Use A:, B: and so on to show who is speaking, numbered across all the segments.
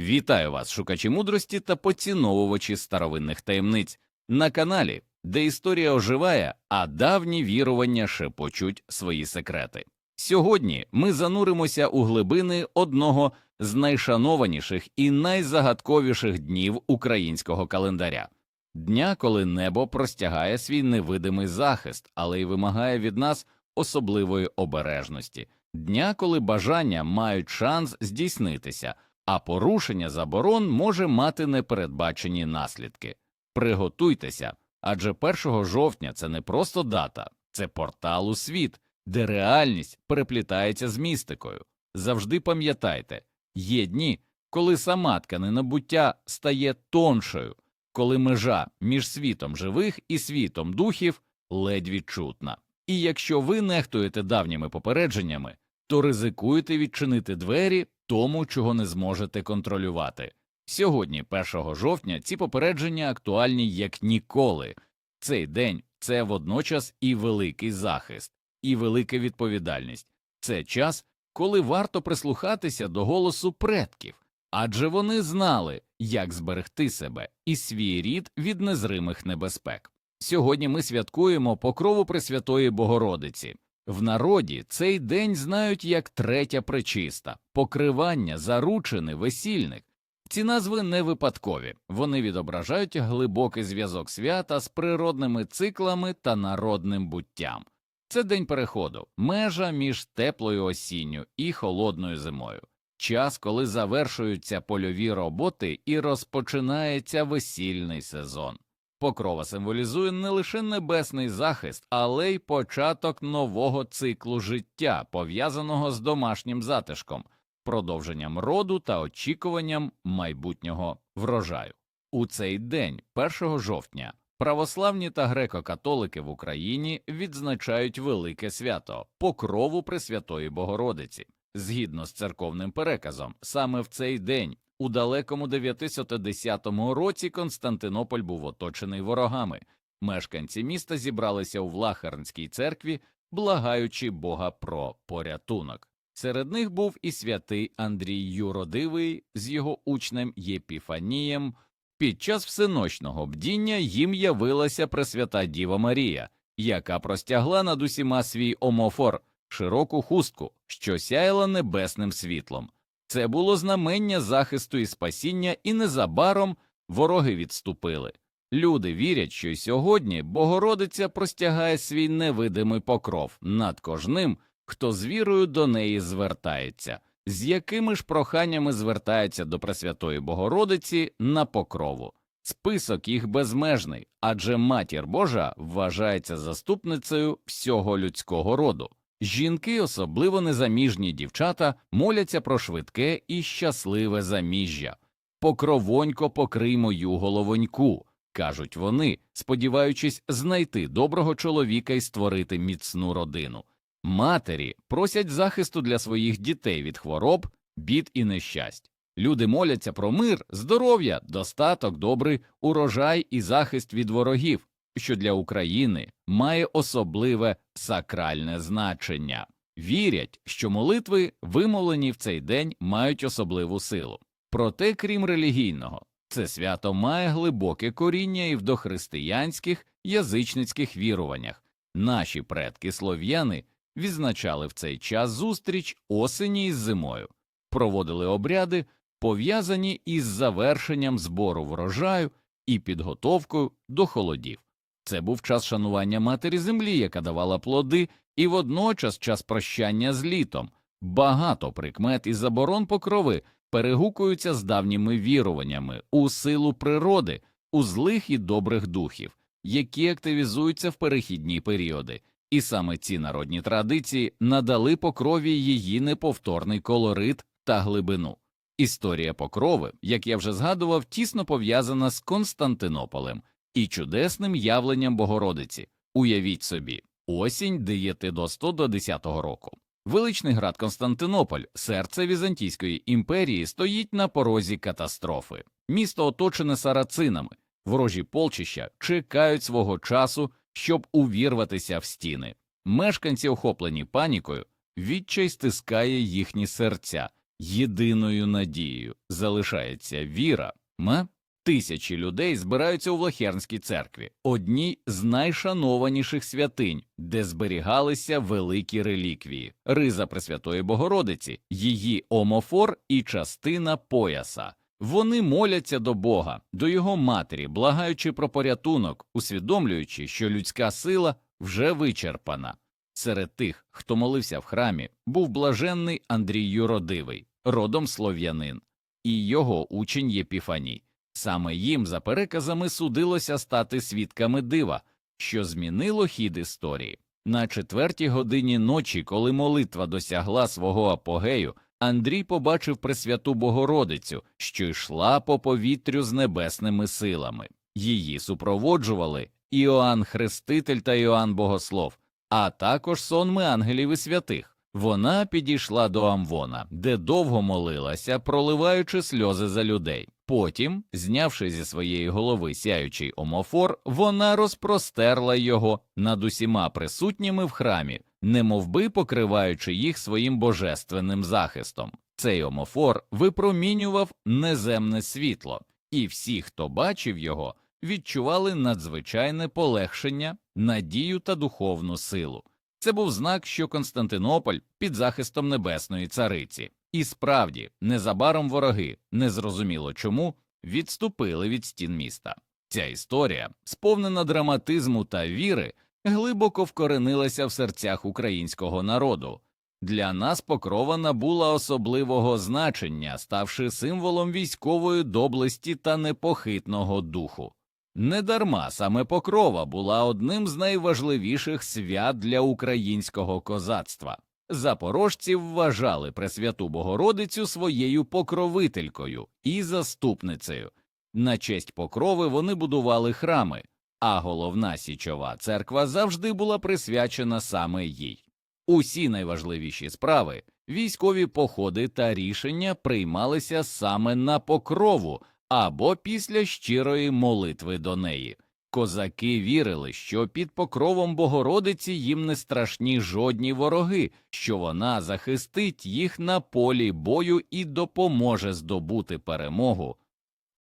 A: Вітаю вас, шукачі мудрості та поціновувачі старовинних таємниць. На каналі, де історія оживає, а давні вірування шепочуть свої секрети. Сьогодні ми зануримося у глибини одного з найшанованіших і найзагадковіших днів українського календаря. Дня, коли небо простягає свій невидимий захист, але й вимагає від нас особливої обережності, дня, коли бажання мають шанс здійснитися, а порушення заборон може мати непередбачені наслідки. Приготуйтеся, адже 1 жовтня це не просто дата, це портал у світ, де реальність переплітається з містикою. Завжди пам'ятайте, є дні, коли сама тканина буття стає тоншою, коли межа між світом живих і світом духів ледь відчутна. І якщо ви нехтуєте давніми попередженнями, то ризикуєте відчинити двері тому, чого не зможете контролювати. Сьогодні, 1 жовтня, ці попередження актуальні як ніколи. Цей день це водночас і великий захист, і велика відповідальність. Це час, коли варто прислухатися до голосу предків, адже вони знали, як зберегти себе і свій рід від незримих небезпек. Сьогодні ми святкуємо покрову Пресвятої Богородиці. В народі цей день знають як третя причиста, покривання, заручини, весільник. Ці назви не випадкові, вони відображають глибокий зв'язок свята з природними циклами та народним буттям. Це день переходу, межа між теплою осінню і холодною зимою, час, коли завершуються польові роботи і розпочинається весільний сезон. Покрова символізує не лише небесний захист, але й початок нового циклу життя, пов'язаного з домашнім затишком, продовженням роду та очікуванням майбутнього врожаю. У цей день, 1 жовтня, православні та греко-католики в Україні відзначають велике свято покрову Пресвятої Богородиці. Згідно з церковним переказом, саме в цей день у далекому 910 році Константинополь був оточений ворогами. Мешканці міста зібралися у Влахарнській церкві, благаючи Бога про порятунок. Серед них був і святий Андрій Юродивий з його учнем Єпіфанієм. Під час всеночного бдіння їм явилася Пресвята Діва Марія, яка простягла над усіма свій омофор, широку хустку, що сяяла небесним світлом. Це було знамення захисту і спасіння, і незабаром вороги відступили. Люди вірять, що й сьогодні Богородиця простягає свій невидимий покров над кожним, хто з вірою до неї звертається, з якими ж проханнями звертається до Пресвятої Богородиці на покрову. Список їх безмежний, адже матір Божа вважається заступницею всього людського роду. Жінки, особливо незаміжні дівчата, моляться про швидке і щасливе заміжжя. Покровонько покрий мою головоньку, кажуть вони, сподіваючись знайти доброго чоловіка і створити міцну родину. Матері просять захисту для своїх дітей від хвороб, бід і нещасть. Люди моляться про мир, здоров'я, достаток, добрий урожай і захист від ворогів, що для України має особливе сакральне значення. Вірять, що молитви, вимовлені в цей день, мають особливу силу. Проте, крім релігійного, це свято має глибоке коріння і в дохристиянських язичницьких віруваннях. Наші предки слов'яни відзначали в цей час зустріч осені із зимою, проводили обряди, пов'язані із завершенням збору врожаю і підготовкою до холодів. Це був час шанування матері землі, яка давала плоди, і водночас час прощання з літом. Багато прикмет і заборон покрови перегукуються з давніми віруваннями у силу природи, у злих і добрих духів, які активізуються в перехідні періоди. І саме ці народні традиції надали покрові її неповторний колорит та глибину. Історія покрови, як я вже згадував, тісно пов'язана з Константинополем і чудесним явленням Богородиці. Уявіть собі, осінь 9 до 100 до 10 року. Величний град Константинополь, серце Візантійської імперії, стоїть на порозі катастрофи. Місто оточене сарацинами, ворожі полчища чекають свого часу, щоб увірватися в стіни. Мешканці, охоплені панікою, відчай стискає їхні серця, єдиною надією залишається віра, ма? Тисячі людей збираються у Влахернській церкві, одній з найшанованіших святинь, де зберігалися великі реліквії, риза Пресвятої Богородиці, її омофор і частина пояса. Вони моляться до Бога, до його матері, благаючи про порятунок, усвідомлюючи, що людська сила вже вичерпана. Серед тих, хто молився в храмі, був блаженний Андрій Юродивий, родом слов'янин, і його учень Єпіфаній. Саме їм, за переказами, судилося стати свідками дива, що змінило хід історії. На четвертій годині ночі, коли молитва досягла свого апогею, Андрій побачив Пресвяту Богородицю, що йшла по повітрю з небесними силами. Її супроводжували Іоанн Хреститель та Іоанн Богослов, а також сонми ангелів і святих. Вона підійшла до Амвона, де довго молилася, проливаючи сльози за людей. Потім, знявши зі своєї голови сяючий омофор, вона розпростерла його над усіма присутніми в храмі, немовби покриваючи їх своїм божественним захистом. Цей омофор випромінював неземне світло, і всі, хто бачив його, відчували надзвичайне полегшення, надію та духовну силу. Це був знак, що Константинополь під захистом небесної цариці. І справді, незабаром вороги, незрозуміло чому, відступили від стін міста. Ця історія, сповнена драматизму та віри, глибоко вкоренилася в серцях українського народу. Для нас покрова набула особливого значення, ставши символом військової доблесті та непохитного духу. Недарма саме покрова була одним з найважливіших свят для українського козацтва. Запорожці вважали Пресвяту Богородицю своєю покровителькою і заступницею. На честь покрови вони будували храми, а головна січова церква завжди була присвячена саме їй. Усі найважливіші справи, військові походи та рішення приймалися саме на покрову або після щирої молитви до неї. Козаки вірили, що під покровом Богородиці їм не страшні жодні вороги, що вона захистить їх на полі бою і допоможе здобути перемогу.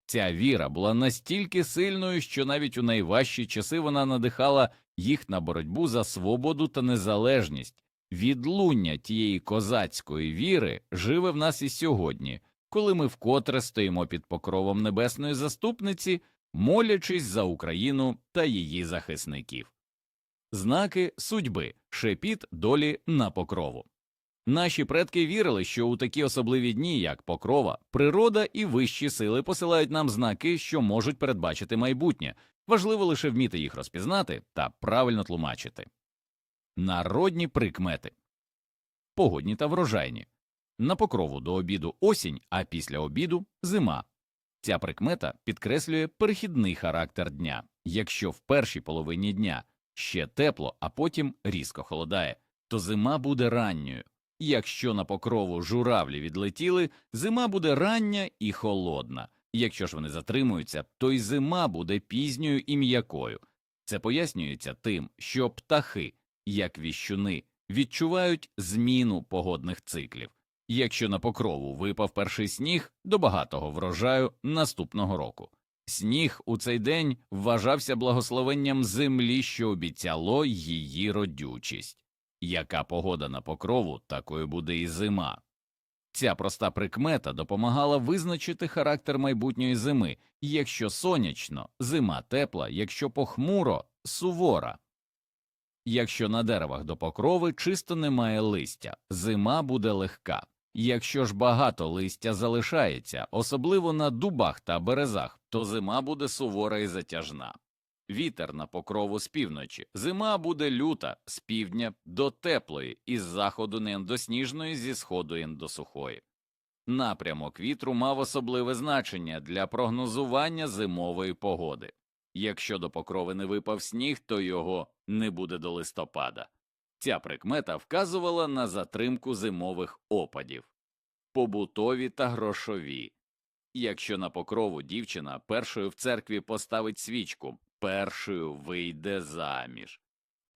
A: Ця віра була настільки сильною, що навіть у найважчі часи вона надихала їх на боротьбу за свободу та незалежність. Відлуння тієї козацької віри живе в нас і сьогодні, коли ми вкотре стоїмо під покровом небесної заступниці, молячись за Україну та її захисників. Знаки судьби, шепіт долі на покрову. Наші предки вірили, що у такі особливі дні, як покрова, природа і вищі сили посилають нам знаки, що можуть передбачити майбутнє. Важливо лише вміти їх розпізнати та правильно тлумачити. Народні прикмети погодні та врожайні. На покрову до обіду осінь, а після обіду зима. Ця прикмета підкреслює перехідний характер дня. Якщо в першій половині дня ще тепло, а потім різко холодає, то зима буде ранньою. Якщо на покрову журавлі відлетіли, зима буде рання і холодна. Якщо ж вони затримуються, то й зима буде пізньою і м'якою. Це пояснюється тим, що птахи, як віщуни, відчувають зміну погодних циклів. Якщо на покрову випав перший сніг до багатого врожаю наступного року. Сніг у цей день вважався благословенням землі, що обіцяло її родючість. Яка погода на покрову, такою буде і зима. Ця проста прикмета допомагала визначити характер майбутньої зими, якщо сонячно, зима тепла, якщо похмуро, сувора. Якщо на деревах до покрови чисто немає листя, зима буде легка. Якщо ж багато листя залишається, особливо на дубах та березах, то зима буде сувора і затяжна. Вітер на покрову з півночі, зима буде люта з півдня до теплої, із заходу не до сніжної, зі сходу ін до сухої. Напрямок вітру мав особливе значення для прогнозування зимової погоди. Якщо до покрови не випав сніг, то його не буде до листопада. Ця прикмета вказувала на затримку зимових опадів, побутові та грошові. Якщо на покрову дівчина першою в церкві поставить свічку, першою вийде заміж.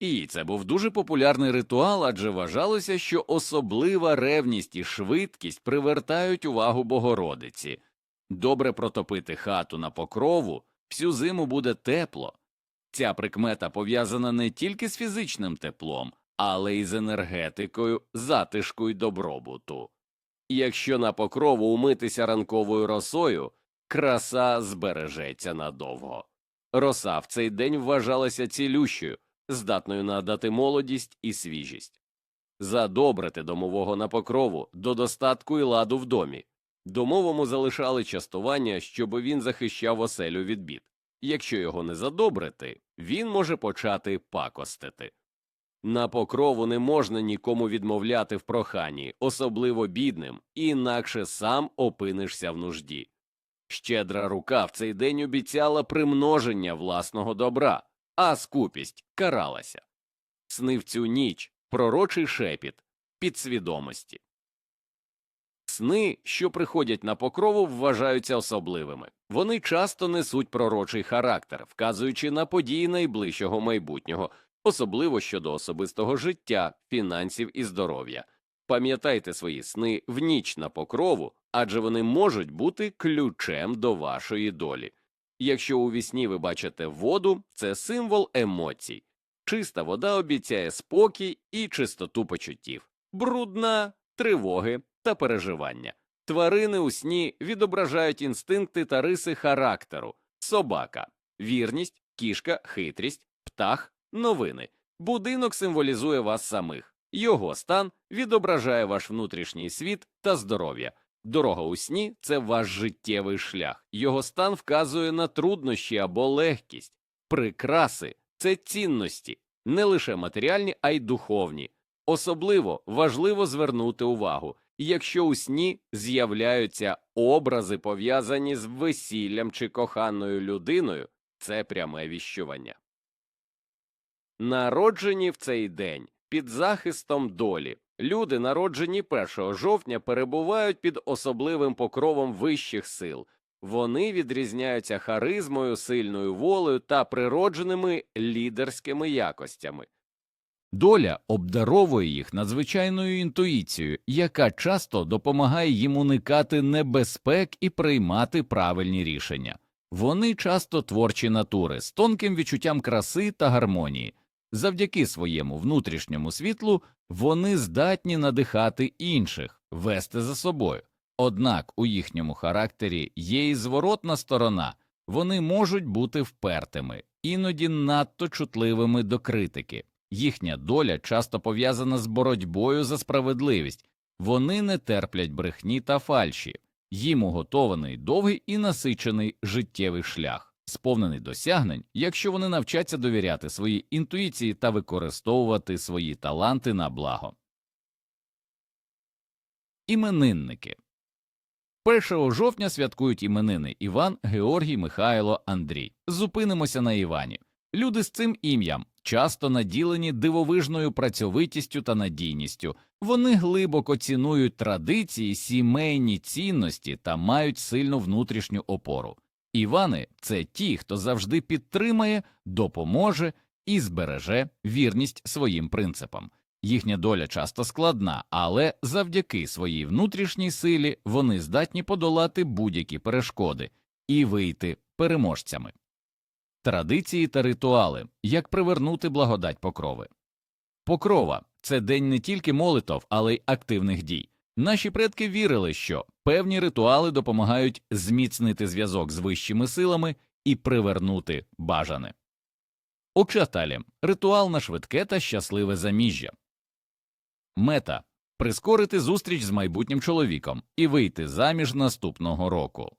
A: І це був дуже популярний ритуал, адже вважалося, що особлива ревність і швидкість привертають увагу Богородиці. Добре протопити хату на покрову, всю зиму буде тепло. Ця прикмета пов'язана не тільки з фізичним теплом, але й з енергетикою, затишку й добробуту. Якщо на покрову умитися ранковою росою, краса збережеться надовго. Роса в цей день вважалася цілющою, здатною надати молодість і свіжість. Задобрити домового на покрову до достатку і ладу в домі. Домовому залишали частування, щоб він захищав оселю від бід. Якщо його не задобрити, він може почати пакостити. На покрову не можна нікому відмовляти в проханні, особливо бідним, інакше сам опинишся в нужді. Щедра рука в цей день обіцяла примноження власного добра, а скупість каралася. Снив цю ніч пророчий шепіт підсвідомості. Сни, що приходять на покрову, вважаються особливими. Вони часто несуть пророчий характер, вказуючи на події найближчого майбутнього, особливо щодо особистого життя, фінансів і здоров'я. Пам'ятайте свої сни в ніч на покрову, адже вони можуть бути ключем до вашої долі. Якщо у вісні ви бачите воду, це символ емоцій. Чиста вода обіцяє спокій і чистоту почуттів, брудна тривоги та переживання. Тварини у сні відображають інстинкти та риси характеру, собака, вірність, кішка, хитрість, птах, новини. Будинок символізує вас самих, його стан відображає ваш внутрішній світ та здоров'я. Дорога у сні це ваш життєвий шлях, його стан вказує на труднощі або легкість, прикраси це цінності, не лише матеріальні, а й духовні. Особливо важливо звернути увагу, якщо у сні з'являються образи, пов'язані з весіллям чи коханою людиною, це пряме віщування. Народжені в цей день під захистом долі. Люди, народжені 1 жовтня, перебувають під особливим покровом вищих сил. Вони відрізняються харизмою, сильною волею та природженими лідерськими якостями. Доля обдаровує їх надзвичайною інтуїцією, яка часто допомагає їм уникати небезпек і приймати правильні рішення. Вони часто творчі натури з тонким відчуттям краси та гармонії. Завдяки своєму внутрішньому світлу вони здатні надихати інших, вести за собою. Однак у їхньому характері є і зворотна сторона вони можуть бути впертими, іноді надто чутливими до критики. Їхня доля часто пов'язана з боротьбою за справедливість, вони не терплять брехні та фальші, їм уготований довгий і насичений життєвий шлях, сповнений досягнень, якщо вони навчаться довіряти своїй інтуїції та використовувати свої таланти на благо. Іменинники 1 жовтня святкують іменини Іван, Георгій, Михайло, Андрій. Зупинимося на Івані. Люди з цим ім'ям часто наділені дивовижною працьовитістю та надійністю. Вони глибоко цінують традиції, сімейні цінності та мають сильну внутрішню опору. Івани це ті, хто завжди підтримає, допоможе і збереже вірність своїм принципам. Їхня доля часто складна, але завдяки своїй внутрішній силі вони здатні подолати будь-які перешкоди і вийти переможцями. Традиції та ритуали як привернути благодать покрови. Покрова це день не тільки молитов, але й активних дій. Наші предки вірили, що певні ритуали допомагають зміцнити зв'язок з вищими силами і привернути бажане. Очаталі ритуал на швидке та щасливе заміжжя. Мета прискорити зустріч з майбутнім чоловіком і вийти заміж наступного року.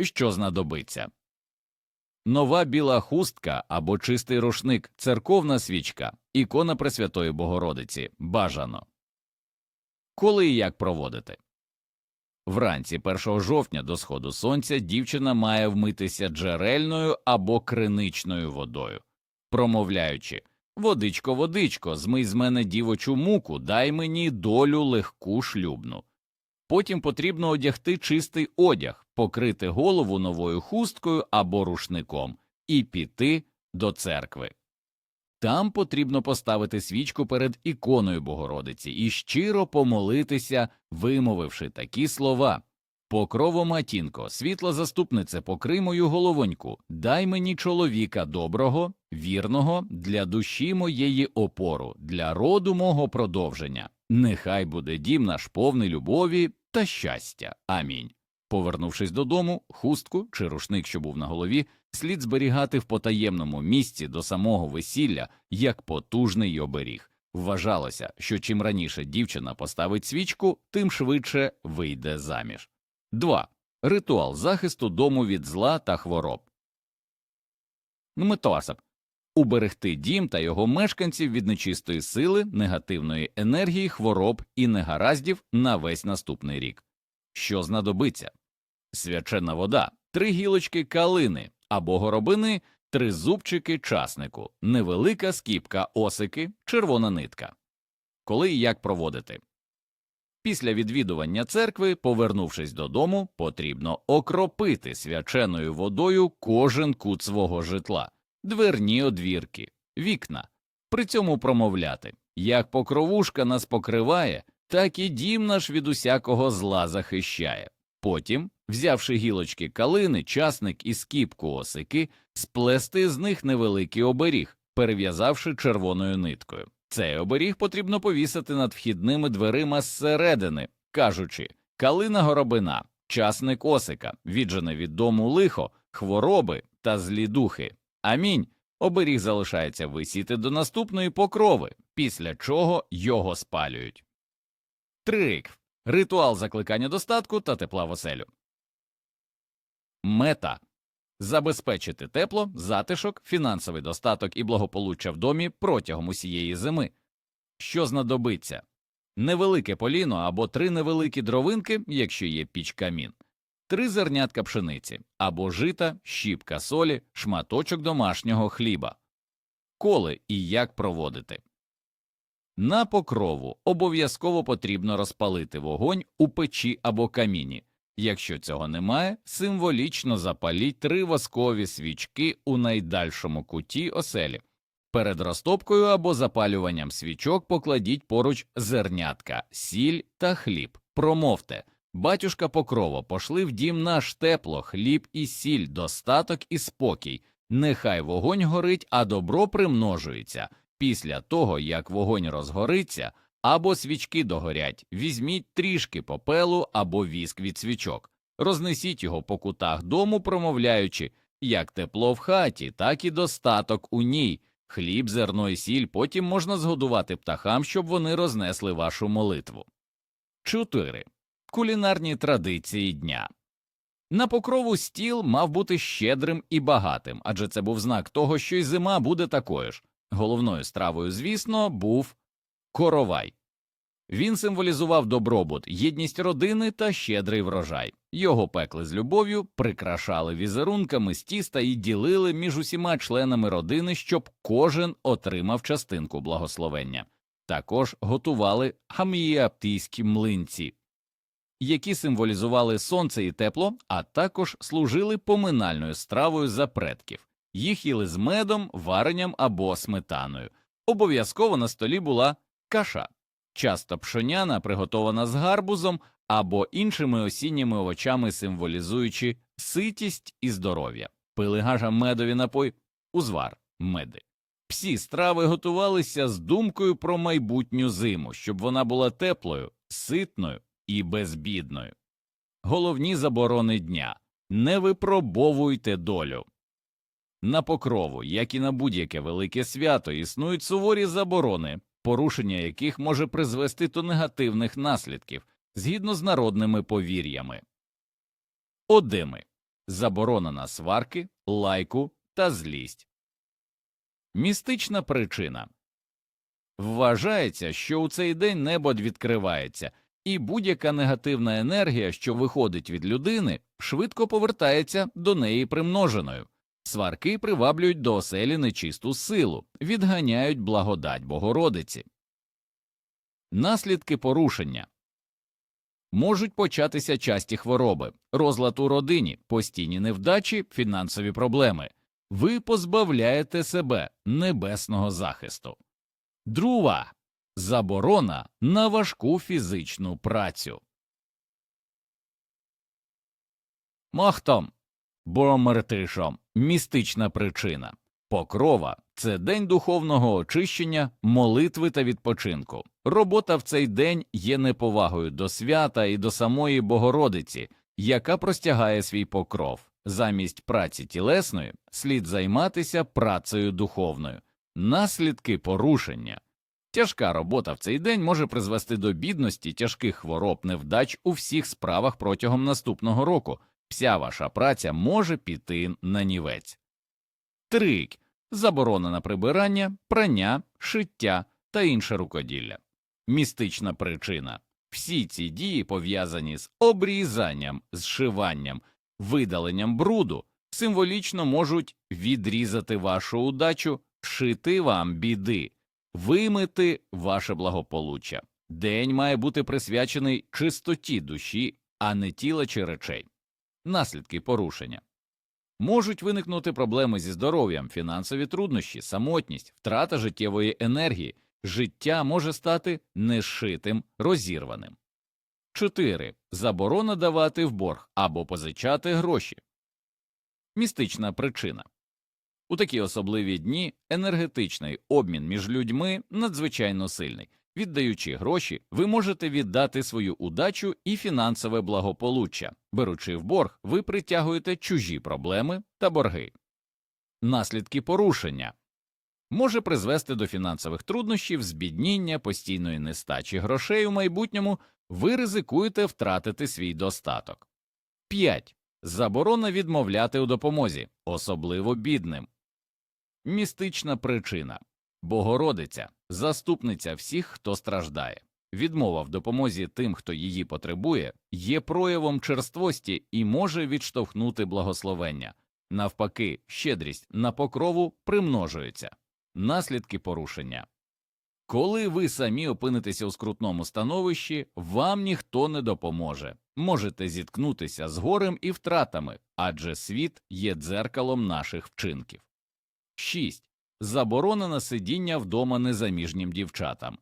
A: Що знадобиться? Нова біла хустка або чистий рушник, церковна свічка, ікона Пресвятої Богородиці. Бажано. Коли і як проводити? Вранці 1 жовтня до сходу сонця дівчина має вмитися джерельною або криничною водою, промовляючи Водичко, водичко, змий з мене дівочу муку, дай мені долю легку шлюбну. Потім потрібно одягти чистий одяг, покрити голову новою хусткою або рушником і піти до церкви. Там потрібно поставити свічку перед іконою Богородиці і щиро помолитися, вимовивши такі слова. Покрово матінко, світла заступнице, покрий мою головоньку, дай мені чоловіка доброго, вірного, для душі моєї опору, для роду мого продовження. Нехай буде дім наш повний любові та щастя. Амінь. Повернувшись додому, хустку чи рушник, що був на голові, слід зберігати в потаємному місці до самого весілля як потужний оберіг. Вважалося, що чим раніше дівчина поставить свічку, тим швидше вийде заміж. 2. Ритуал захисту дому від зла та хвороб. Метоасап. Уберегти дім та його мешканців від нечистої сили, негативної енергії, хвороб і негараздів на весь наступний рік. Що знадобиться? Свячена вода, три гілочки калини або горобини, три зубчики часнику, невелика скіпка осики, червона нитка. Коли і як проводити? Після відвідування церкви, повернувшись додому, потрібно окропити свяченою водою кожен кут свого житла, дверні одвірки, вікна. При цьому промовляти як покровушка нас покриває, так і дім наш від усякого зла захищає. Потім, взявши гілочки калини, часник і скіпку осики, сплести з них невеликий оберіг, перев'язавши червоною ниткою. Цей оберіг потрібно повісити над вхідними дверима зсередини, кажучи калина горобина, часник осика, віджене від дому лихо, хвороби та злі духи. Амінь. Оберіг залишається висіти до наступної покрови, після чого його спалюють. Трик. Ритуал закликання достатку та тепла в оселю. Мета забезпечити тепло, затишок, фінансовий достаток і благополуччя в домі протягом усієї зими. Що знадобиться? Невелике поліно або три невеликі дровинки, якщо є піч камін, три зернятка пшениці або жита, щіпка солі, шматочок домашнього хліба. Коли і як проводити? На покрову обов'язково потрібно розпалити вогонь у печі або каміні. Якщо цього немає, символічно запаліть три воскові свічки у найдальшому куті оселі. Перед розтопкою або запалюванням свічок покладіть поруч зернятка, сіль та хліб. Промовте Батюшка Покрово, пошли в дім наш тепло, хліб і сіль, достаток і спокій. Нехай вогонь горить, а добро примножується. Після того, як вогонь розгориться, або свічки догорять, візьміть трішки попелу або віск від свічок, рознесіть його по кутах дому, промовляючи як тепло в хаті, так і достаток у ній. Хліб, зерно і сіль потім можна згодувати птахам, щоб вони рознесли вашу молитву. 4. Кулінарні традиції дня. На покрову стіл мав бути щедрим і багатим, адже це був знак того, що й зима буде такою ж. Головною стравою, звісно, був коровай. Він символізував добробут, єдність родини та щедрий врожай. Його пекли з любов'ю, прикрашали візерунками з тіста і ділили між усіма членами родини, щоб кожен отримав частинку благословення. Також готували хамієаптійські млинці, які символізували сонце і тепло, а також служили поминальною стравою за предків. Їх їли з медом, варенням або сметаною. Обов'язково на столі була каша, часто пшоняна, приготована з гарбузом або іншими осінніми овочами, символізуючи ситість і здоров'я, пили гажа медові напой, узвар, меди. Всі страви готувалися з думкою про майбутню зиму, щоб вона була теплою, ситною і безбідною. Головні заборони дня не випробовуйте долю. На покрову, як і на будь-яке велике свято, існують суворі заборони, порушення яких може призвести до негативних наслідків згідно з народними повір'ями. Одими заборона на сварки, лайку та злість. Містична причина вважається, що у цей день небо відкривається, і будь-яка негативна енергія, що виходить від людини, швидко повертається до неї примноженою. Сварки приваблюють до оселі нечисту силу, відганяють благодать Богородиці. Наслідки порушення можуть початися часті хвороби, розлад у родині, постійні невдачі, фінансові проблеми. ви позбавляєте себе небесного захисту. Друга заборона на важку фізичну працю. Махтом, Бромертишом містична причина. Покрова це день духовного очищення, молитви та відпочинку. Робота в цей день є неповагою до свята і до самої Богородиці, яка простягає свій покров. Замість праці тілесної слід займатися працею духовною, наслідки порушення. Тяжка робота в цей день може призвести до бідності, тяжких хвороб, невдач у всіх справах протягом наступного року. Вся ваша праця може піти на нівець. Трик заборона на прибирання, прання, шиття та інше рукоділля. Містична причина всі ці дії пов'язані з обрізанням, зшиванням, видаленням бруду, символічно можуть відрізати вашу удачу, шити вам біди, вимити ваше благополуччя. День має бути присвячений чистоті душі, а не тіла чи речей. Наслідки порушення можуть виникнути проблеми зі здоров'ям, фінансові труднощі, самотність, втрата життєвої енергії, життя може стати нешитим, розірваним. 4. Заборона давати в борг або позичати гроші. Містична причина у такі особливі дні енергетичний обмін між людьми надзвичайно сильний. Віддаючи гроші, ви можете віддати свою удачу і фінансове благополуччя. Беручи в борг, ви притягуєте чужі проблеми та борги. Наслідки порушення може призвести до фінансових труднощів, збідніння, постійної нестачі грошей у майбутньому, ви ризикуєте втратити свій достаток. 5. Заборона відмовляти у допомозі, особливо бідним. Містична причина Богородиця, заступниця всіх, хто страждає. Відмова в допомозі тим, хто її потребує, є проявом черствості і може відштовхнути благословення. Навпаки, щедрість на покрову примножується. Наслідки порушення. Коли ви самі опинитеся у скрутному становищі, вам ніхто не допоможе. Можете зіткнутися з горем і втратами, адже світ є дзеркалом наших вчинків. 6. Заборона на сидіння вдома незаміжнім дівчатам.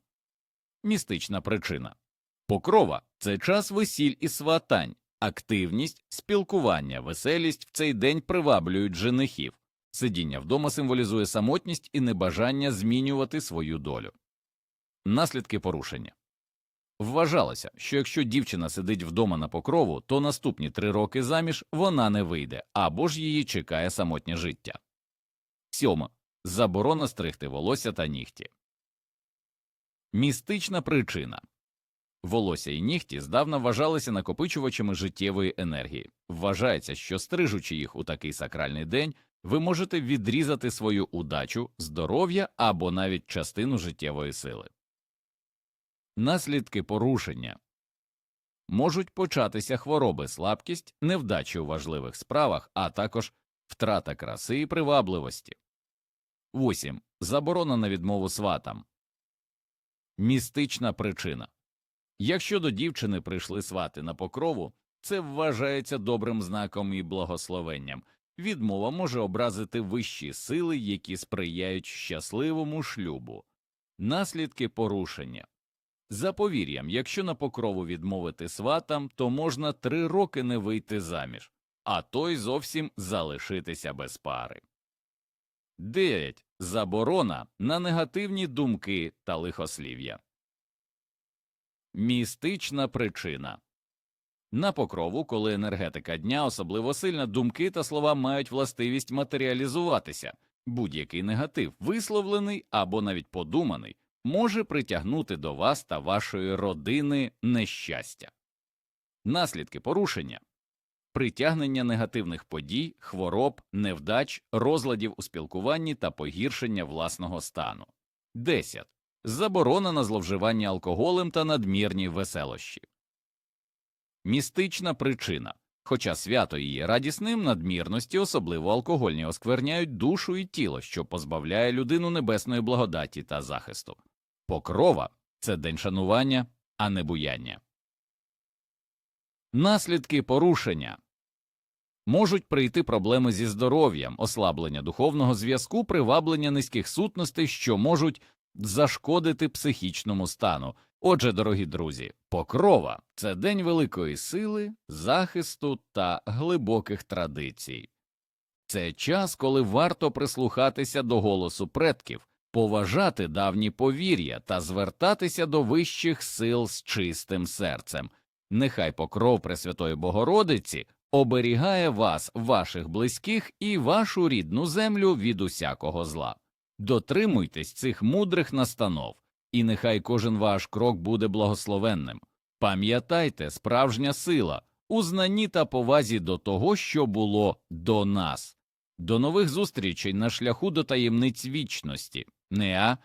A: Містична причина Покрова це час весіль і сватань, активність, спілкування, веселість в цей день приваблюють женихів. Сидіння вдома символізує самотність і небажання змінювати свою долю. Наслідки порушення вважалося, що якщо дівчина сидить вдома на покрову, то наступні три роки заміж вона не вийде або ж її чекає самотнє життя. Сьома заборона стригти волосся та нігті. Містична причина волосся і нігті здавна вважалися накопичувачами життєвої енергії. Вважається, що стрижучи їх у такий сакральний день, ви можете відрізати свою удачу, здоров'я або навіть частину життєвої сили. Наслідки порушення можуть початися хвороби, слабкість, невдачі у важливих справах, а також втрата краси і привабливості. 8. Заборона на відмову сватам. Містична причина Якщо до дівчини прийшли свати на покрову, це вважається добрим знаком і благословенням. Відмова може образити вищі сили, які сприяють щасливому шлюбу, наслідки порушення. За повір'ям, якщо на покрову відмовити сватам, то можна три роки не вийти заміж, а то й зовсім залишитися без пари. 9. Заборона на негативні думки та лихослів'я. Містична причина на покрову, коли енергетика дня особливо сильна, думки та слова мають властивість матеріалізуватися. Будь-який негатив, висловлений або навіть подуманий, може притягнути до вас та вашої родини нещастя. Наслідки порушення притягнення негативних подій, хвороб, невдач, розладів у спілкуванні та погіршення власного стану. 10. Заборона на зловживання алкоголем та надмірні веселощі. Містична причина Хоча свято і є радісним, надмірності, особливо алкогольні, оскверняють душу і тіло, що позбавляє людину небесної благодаті та захисту. Покрова це день шанування, а не буяння. Наслідки порушення можуть прийти проблеми зі здоров'ям, ослаблення духовного зв'язку, приваблення низьких сутностей, що можуть зашкодити психічному стану. Отже, дорогі друзі, покрова це день великої сили, захисту та глибоких традицій. Це час, коли варто прислухатися до голосу предків, поважати давні повір'я та звертатися до вищих сил з чистим серцем. Нехай покров Пресвятої Богородиці оберігає вас, ваших близьких і вашу рідну землю від усякого зла. Дотримуйтесь цих мудрих настанов, і нехай кожен ваш крок буде благословенним. Пам'ятайте, справжня сила у знанні та повазі до того, що було до нас. До нових зустрічей на шляху до таємниць вічності. Неа